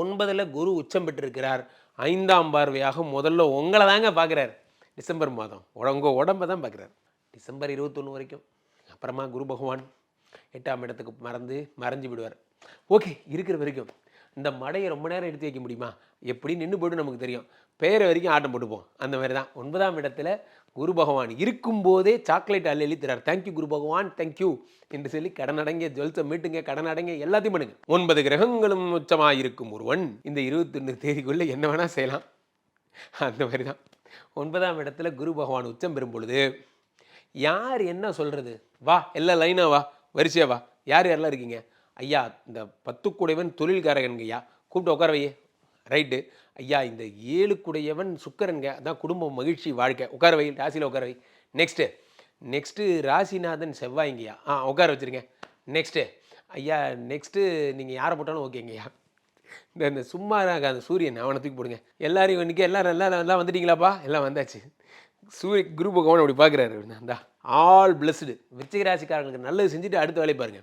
ஒன்பதில் குரு உச்சம் பெற்றிருக்கிறார். ஐந்தாம் பார்வையாக முதல்ல உங்களை தாங்க பார்க்குறாரு. டிசம்பர் மாதம். உங்கள் உடம்பை தான் பார்க்குறாரு. டிசம்பர் இருபத்தொன்று வரைக்கும். அப்புறமா குரு பகவான் எட்டாம் இடத்துக்கு மறந்து மறைஞ்சு விடுவார். ஓகே இருக்கிற வரைக்கும். இந்த மடையை ரொம்ப நேரம் எடுத்து வைக்க முடியுமா? எப்படி நின்று போய்ட்டு நமக்கு தெரியும். பேரை வரைக்கும் ஆட்டம் போட்டுப்போம். அந்த மாதிரி தான். ஒன்பதாம் இடத்துல குரு பகவான் இருக்கும்போதே சாக்லேட் அள்ளி எழுத்துறார் தேங்க்யூ குரு பகவான். தேங்க்யூ என்று சொல்லி கடன் அடங்கிய ஜுவல்ஸை மீட்டுங்க கடன் அடங்கிய எல்லாத்தையும் பண்ணுங்க. ஒன்பது கிரகங்களும் உச்சமாக இருக்கும் ஒருவன். இந்த இருபத்தொன்று தேதிக்குள்ளே என்ன வேணால் செய்யலாம். அந்த மாதிரி தான். ஒன்பதாம் இடத்துல குரு பகவான் உச்சம் பெறும் பொழுது யார் என்ன சொல்கிறது வா எல்லாம் லைனாக வா வரிசையா வா. யார் யாரெல்லாம் இருக்கீங்க? ஐயா இந்த பத்துக்குடையவன் தொழில்காரகனுங்க ஐயா கூப்பிட்டு உட்கார வையே ரைட்டு. ஐயா இந்த ஏழுக்குடையவன் சுக்கரன்க அதான் குடும்பம் மகிழ்ச்சி வாழ்க்கை. உட்கார வை ராசியில் உட்கார வை நெக்ஸ்ட்டு நெக்ஸ்ட்டு ராசிநாதன் செவ்வாய்ங்கய்யா. ஆ உட்கார வச்சுருங்க. நெக்ஸ்ட்டு ஐயா நெக்ஸ்ட்டு நீங்கள் யாரை போட்டாலும் ஓகேங்கய்யா. இந்த இந்த சும்மா அந்த சூரியன் அவனை தூக்கி போடுங்க. எல்லாரையும் இன்னைக்கு எல்லாரும் எல்லாம் எல்லாம் வந்துட்டீங்களாப்பா? எல்லாம் வந்தாச்சு. சூரிய குரு பகவான் அப்படி பார்க்குறாரு அந்த ஆல் பிளஸ்டு விருச்சிக ராசிக்காரங்களுக்கு நல்லது செஞ்சுட்டு அடுத்த வேலையை பாருங்கள்